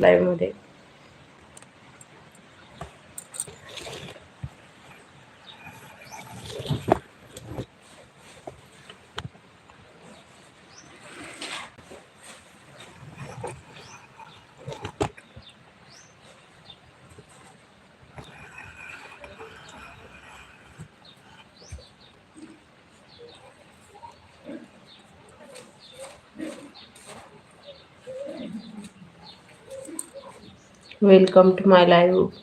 लाईव्हमध्ये welcome to my live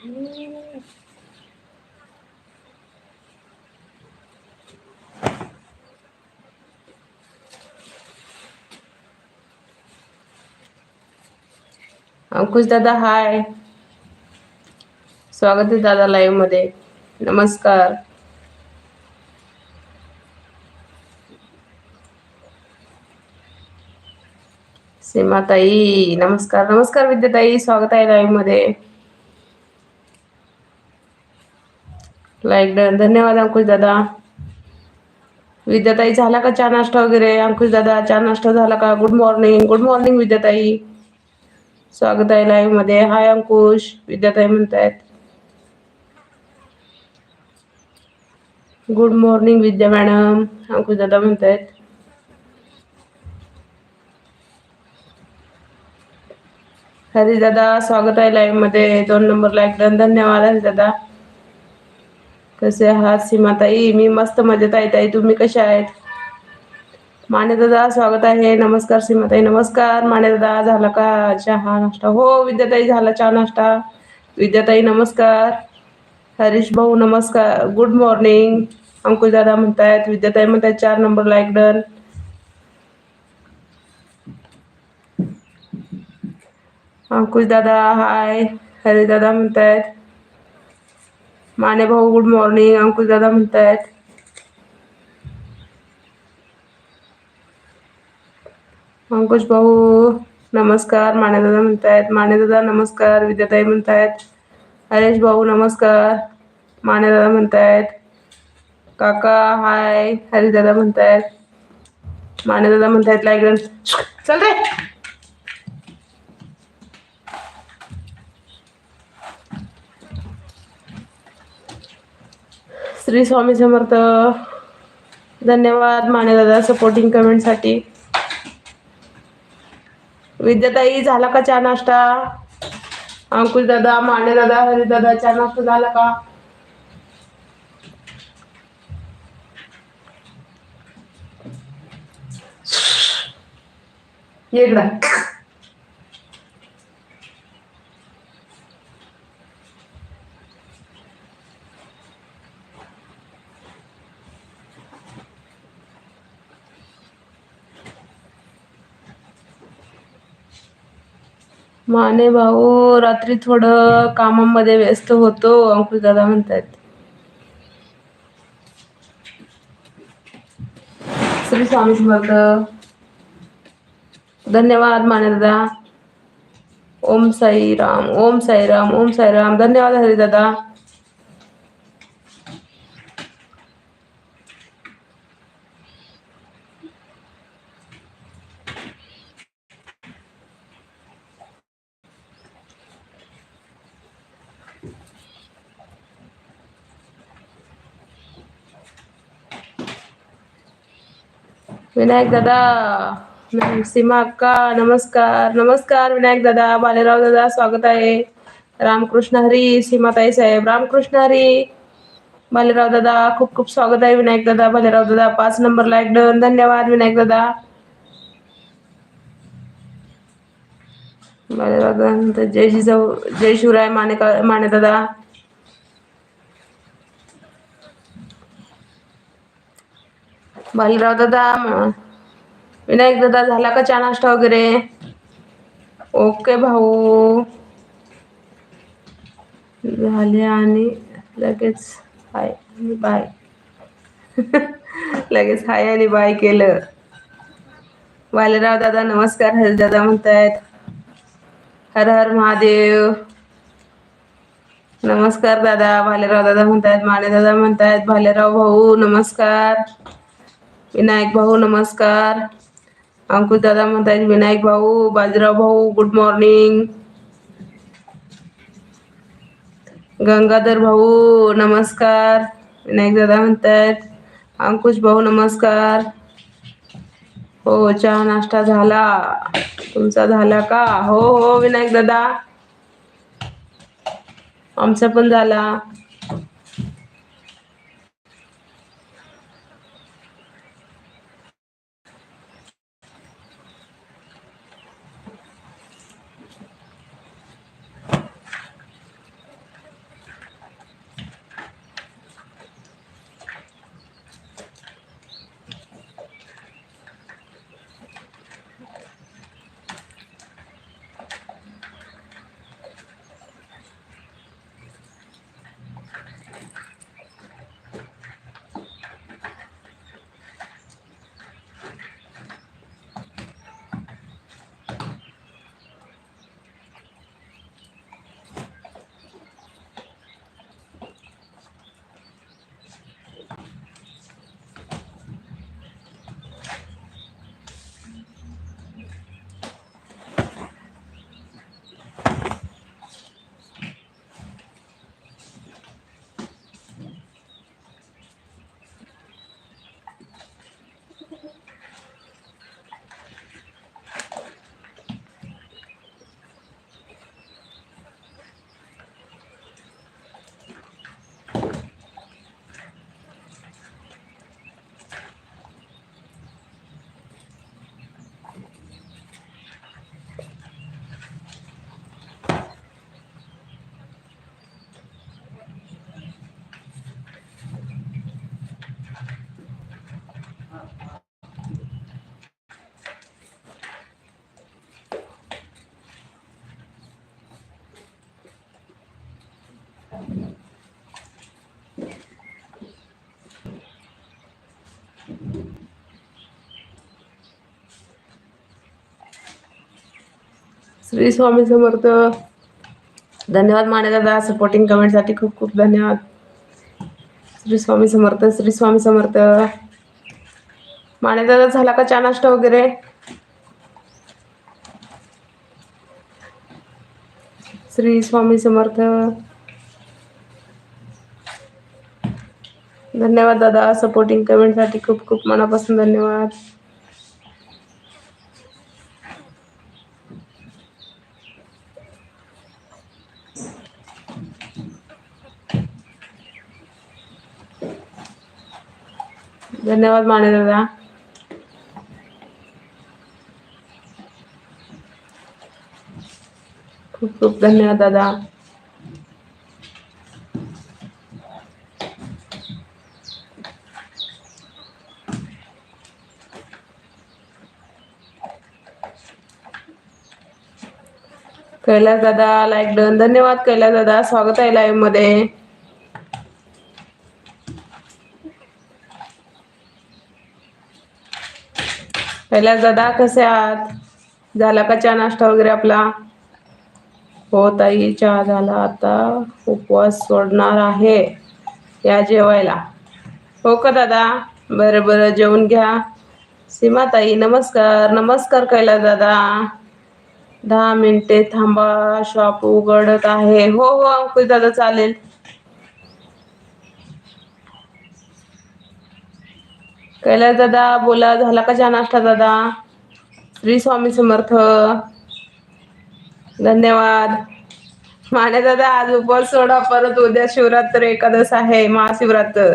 अंकुश दादा हाय स्वागत आहे दादा लाईव्हमध्ये. नमस्कार. सीमाताई नमस्कार. नमस्कार विद्याताई स्वागत आहे लाईव्हमध्ये. लाईक डन धन्यवाद अंकुश दादा. विद्याताई झाला का चहा नाश्ता वगैरे? अंकुश दादा चहा नाश्ता झाला का? गुड मॉर्निंग गुड मॉर्निंग विद्याताई. स्वागत आहे लाईव्हमध्ये. हाय अंकुश. विद्याताई म्हणतायत. Good morning Vidya madam. Ankush दादा म्हणतायत. हरी दादा स्वागत आहे लाईव्हमध्ये. दोन नंबर लाईक डन धन्यवाद हरी दादा. कसे आहात सीमाताई? मी मस्त मजेत आहे ताई. तुम्ही कशा आहेत? माने दादा स्वागत आहे. नमस्कार सीमाताई. नमस्कार. माने दादा झाला का चहा नाश्ता? हो विद्याताई झाला चहा नाश्ता. विद्याताई नमस्कार. हरीश भाऊ नमस्कार. गुड मॉर्निंग अंकुश दादा म्हणतायत. विद्याताई म्हणतायत चार नंबर लाईक डन अंकुश दादा हाय हरी दादा म्हणतायत. माने भाऊ गुड मॉर्निंग अंकुश दादा म्हणतायत. अंकुश भाऊ नमस्कार. माने दादा म्हणतायत. माने दादा नमस्कार. विद्याताई म्हणतायत. हरेश भाऊ नमस्कार. माने दादा म्हणतायत. काका हाय हरीश दादा म्हणतायत. माने दादा म्हणतायत लाईक चल रे! श्री स्वामी समर्थ. धन्यवाद माने दादा सपोर्टिंग कमेंटसाठी विद्याताई झाला का चहा नाश्ता? अंकुश दादा माने दादा हरी दादा चहा नाश्ता झाला का? ये माने भाऊ रात्री थोडं कामामध्ये व्यस्त होतो अंकुश दादा म्हणतात श्री स्वामी समर्थ. धन्यवाद माने दादा. ओम साई राम ओम साई राम ओम साई राम. धन्यवाद हरी दादा. विनायक दादा सीमा अक्का नमस्कार नमस्कार विनायक दादा बालेराव दादा स्वागत आहे. रामकृष्ण हरी सीमाताई साहेब रामकृष्ण हरी. बालेराव दादा खूप खूप स्वागत आहे विनायक दादा बालेराव दादा पाच नंबरला एक डन. धन्यवाद विनायक दादा. बालेराव दादा जय जिजाऊ जय शिवराय माने माने दादा. भालराव दादा विनायक दादा झाला का चहा नाश्ता वगैरे? ओके भाऊ. झाले आणि लगेच हाय आणि बाय. लगेच हाय आणि बाय केलं. भालेराव दादा नमस्कार हरी दादा म्हणतायत. हर हर महादेव. नमस्कार दादा भालेराव दादा म्हणतायत माने दादा म्हणतायत भालेराव भाऊ नमस्कार. विनायक भाऊ नमस्कार. अंकुश दादा म्हणतायत विनायक भाऊ बाजीराव भाऊ गुड मॉर्निंग गंगाधर भाऊ नमस्कार. विनायक दादा म्हणतायत अंकुश भाऊ नमस्कार. हो चहा नाश्ता झाला. तुमचा झाला का? हो हो विनायक दादा. आमचा पण झाला. श्री स्वामी समर्थ. धन्यवाद माने दादा सपोर्टिंग कमेंटसाठी खूप खूप धन्यवाद. श्री स्वामी समर्थ श्री स्वामी समर्थ. माने दादा झाला का चहा नाश्ता वगैरे? श्री स्वामी समर्थ. धन्यवाद दादा सपोर्टिंग कमेंटसाठी खूप खूप मनापासून धन्यवाद. धन्यवाद माने दादा. खूप खूप धन्यवाद दादा. कैलास दादा लाईक डन धन्यवाद कैलास दादा. स्वागत आहे लाईव्हमध्ये. पहिल्या दादा कसे आहात? झाला का चहा नाश्ता वगैरे आपला? हो ताई चहा झाला. आता उपवास सोडणार आहे या जेवायला. हो का दादा? बरं बरं. जेवून घ्या. सीमाताई नमस्कार. नमस्कार कैलास दादा. दहा मिनिटे थांबा. शॉप उघडत आहे. हो हो. अंकुश दादा चालेल. कैलास दादा बोला झाला का चहा नाश्ता दादा? श्री स्वामी समर्थ. धन्यवाद. माने दादा आज उपवास सोडा परत उद्या शिवरात्र एकादश आहे महाशिवरात्र.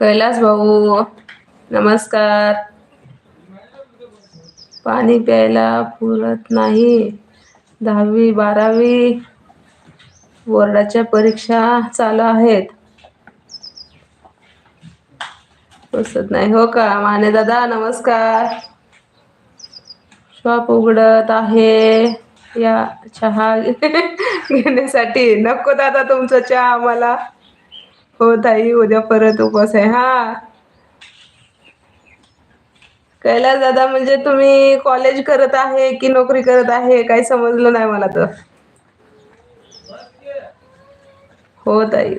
कैलास भाऊ नमस्कार. पाणी प्यायला पुरत नाही. दहावी बारावी बोर्डाच्या परीक्षा चालू आहेत. पुसत नाही. हो का? माने दादा नमस्कार. शॉप उघडत आहे. या चहा घेण्यासाठी. नको दादा तुमचा चहा आम्हाला. हो ताई उद्या परत उपवास आहे. हा. कैलास दादा म्हणजे तुम्ही कॉलेज करत आहे की नोकरी करत आहे? काही समजलं नाही मला तर. हो ताई.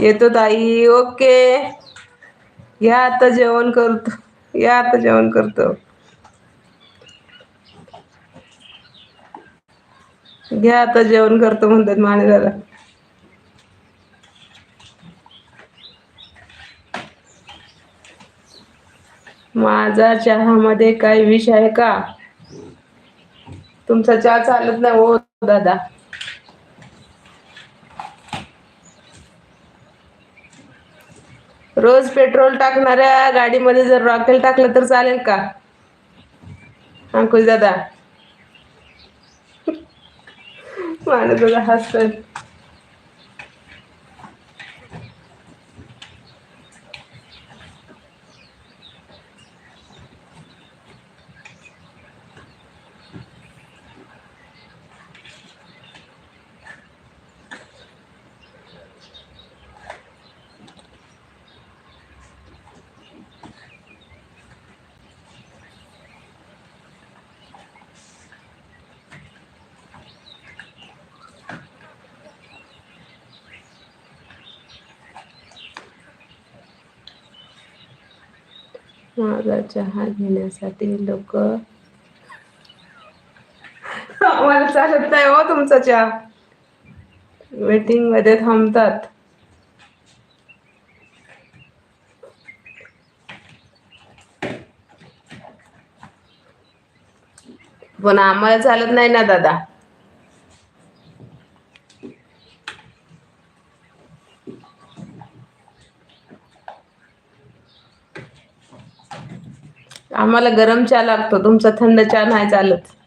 येतो ताई. ओके. या आता जेवण करतो. या आता जेवण करतो. घ्या आता जेवण करतो म्हणतात माने दादा. माझा चहामध्ये काही विष आहे का? तुमचा चहा चालत नाही हो दादा. रोज पेट्रोल टाकणाऱ्या गाडीमध्ये जर रॉकेल टाकलं तर चालेल का? अंकुश दादा. माणूस दादा हसत माझा चहा घेण्यासाठी लोक मला चालत नाही हो तुमचा चहा. वेटिंगमध्ये थांबतात. पण आम्हाला चालत नाही ना दादा. आम्हाला गरम चहा लागतो. तुमचा थंड चहा नाही चालत.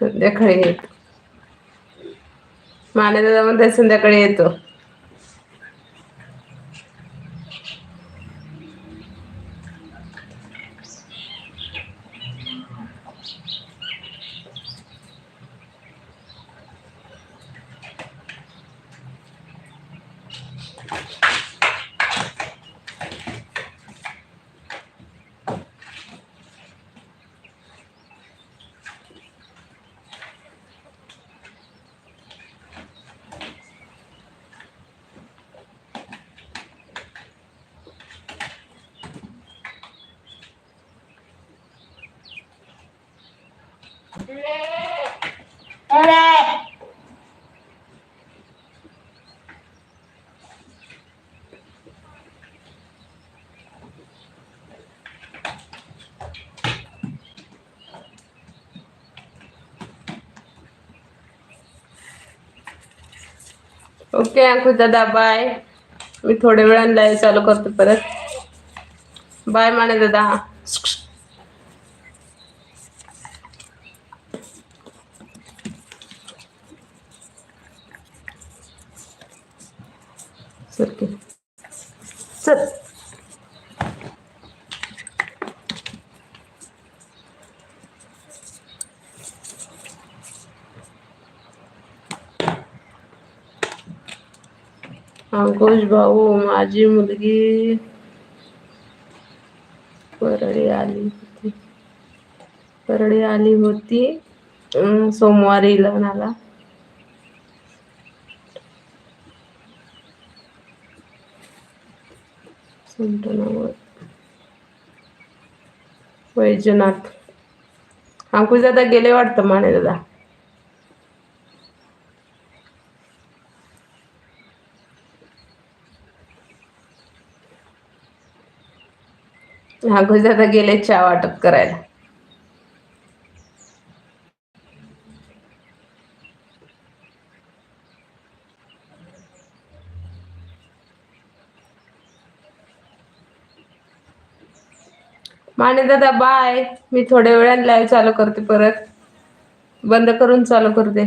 संध्याकाळी येतो. माने दादा म्हणतात संध्याकाळी येतो. ओके अंकुश दादा बाय मी थोड्या वेळानं लाईव्ह चालू करतो परत. बाय माने दादा. अंकुश भाऊ माझी मुलगी. परळी आली होती. परळी आली होती सोमवारी लग्नाला. वैजनाथ. अंकुश दादा गेले वाटतं माने दादा अंकुश दादा गेले चहा वाटप करायला. माने दादा बाय मी थोड्या वेळाने लाईव्ह चालू करते परत. बंद करून चालू करते.